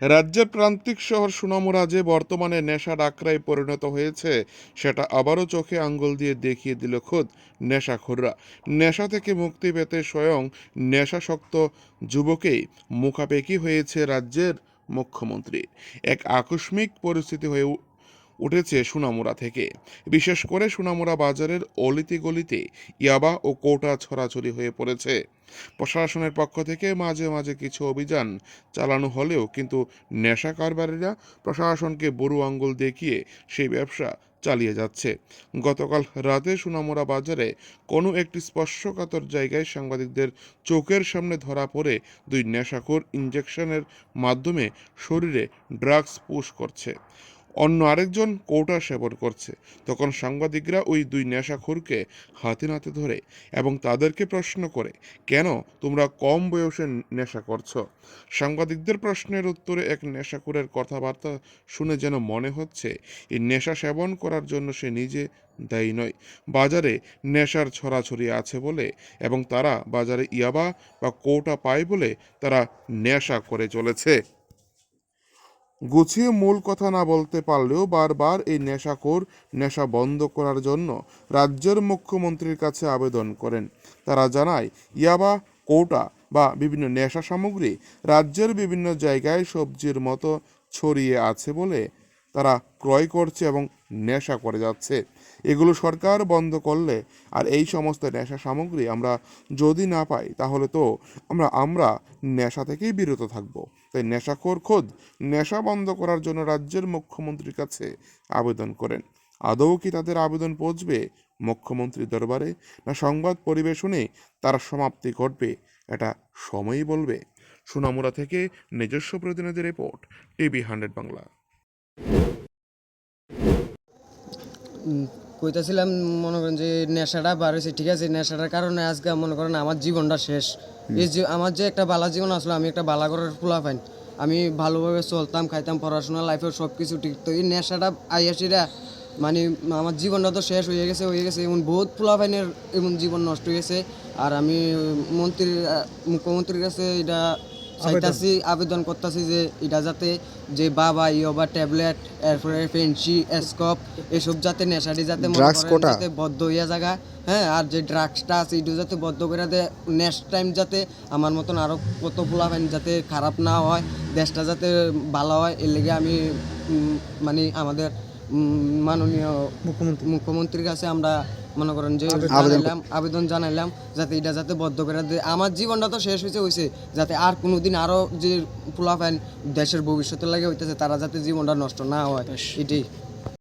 রাজ্যের প্রান্তিক শহর সুনামুরা যে বর্তমানে নেশার আক্রায় পরিণত হয়েছে। সেটা আবারও চোখে আঙ্গুল দিয়ে দেখিয়ে দিল খোদ নেশাখোররা। নেশা থেকে মুক্তি পেতে স্বয়ং নেশাসক্ত যুবকেই মুখাপেকি হয়েছে রাজ্যের মুখ্যমন্ত্রী। এক আকস্মিক পরিস্থিতি হয়ে উঠেছে সুনামুরা থেকে। বিশেষ করে সুনামুরা বাজারের অলিতে গলিতে ইয়াবা ও কোটা ছড়াছড়ি হয়ে পড়েছে। প্রশাসনের পক্ষ থেকে মাঝে মাঝে কিছু অভিযান চালানো হলেও কিন্তু নেশা কারবারিরা প্রশাসনকে বুড়ো আঙ্গুল দেখিয়ে সেই ব্যবসা চালিয়ে যাচ্ছে। গতকাল রাতে সুনামুরা বাজারে কোনো একটি স্পর্শকাতর জায়গায় সাংবাদিকদের চোখের সামনে ধরা পড়ে দুই নেশাখোর ইঞ্জেকশনের মাধ্যমে শরীরে ড্রাগস পুশ করছে। অন্য আরেকজন কৌটা সেবন করছে। তখন সাংবাদিকরা ওই দুই নেশাখোরকে হাতে নাতে ধরে এবং তাদেরকে প্রশ্ন করে, কেন তোমরা কম বয়সে নেশা করছ? সাংবাদিকদের প্রশ্নের উত্তরে এক নেশাখোরের কথাবার্তা শুনে যেন মনে হচ্ছে এই নেশা সেবন করার জন্য সে নিজে দায়ী নয়। বাজারে নেশার ছড়াছড়ি আছে বলে এবং তারা বাজারে ইয়াবা বা কৌটা পায় বলে তারা নেশা করে চলেছে। গুছিয়ে মূল কথা না বলতে পারলেও বারবার এই নেশাখোর নেশা বন্ধ করার জন্য রাজ্যের মুখ্যমন্ত্রীর কাছে আবেদন করেন। তারা জানায়, ইয়াবা, কোটা বা বিভিন্ন নেশা সামগ্রী রাজ্যের বিভিন্ন জায়গায় সবজির মতো ছড়িয়ে আছে বলে তারা ক্রয় করছে এবং নেশা করে যাচ্ছে। এগুলো সরকার বন্ধ করলে আর এই সমস্ত নেশা সামগ্রী আমরা যদি না পাই, তাহলে তো আমরা আমরা নেশা থেকেই বিরত থাকব। তাই নেশাখোর খোদ নেশা বন্ধ করার জন্য রাজ্যের মুখ্যমন্ত্রীর কাছে আবেদন করেন। আদৌ কি তাদের আবেদন পৌঁছবে মুখ্যমন্ত্রীর দরবারে না সংবাদ পরিবেশনে তার সমাপ্তি ঘটবে এটা সময়ই বলবে? সুনামুরা থেকে নিজস্ব প্রতিনিধি রিপোর্ট, টিভি হান্ড্রেড বাংলা। কইতাছিলাম মনে করেন যে নেশাটা হয়েছে ঠিক আছে নেশাটার কারণে আজকে মনে করেন আমার জীবনটা শেষ। এই যে আমার যে একটা বালা জীবন আসলো আমি একটা বালা করার ফুলা পাইন। আমি ভালোভাবে চলতাম খাইতাম পড়াশোনা লাইফের সব কিছু ঠিক। তো এই নেশাটা আইয়াসিরা মানে আমার জীবনটা তো শেষ হয়ে গেছে হয়ে গেছে। এমন বহুত ফুলা পাইনের এমন জীবন নষ্ট হয়ে গেছে। আর আমি মন্ত্রীর মুখ্যমন্ত্রীর কাছে এটা চাইতাছি আবেদন করতেছি যে এটা যাতে যে বাবা ইয়োবা ট্যাবলেট এরপরে ফেন্সি স্কপ এসব যাতে নেশাটি যাতে? যাতে বদ্ধ হইয়া জায়গা হ্যাঁ আর যে ড্রাগসটা আছে এটা যাতে বদ্ধ করে দেয় নেক্সট টাইম যাতে আমার মতন আরও কত পোলাপাইন যাতে খারাপ না হয় দেশটা যাতে ভালো হয় এর লেগে আমি মানে আমাদের মাননীয় মুখ্যমন্ত্রী মুখ্যমন্ত্রীর কাছে আমরা মনে করেন যে জানাইলাম আবেদন জানাইলাম যাতে এটা যাতে বদ্ধ করে দেয়। আমার জীবনটা তো শেষ হয়েছে হয়েছে যাতে আর কোনোদিন আরও যে পোলাফাইন দেশের ভবিষ্যতের লাগে হইতেছে তারা যাতে জীবনটা নষ্ট না হয় এটাই।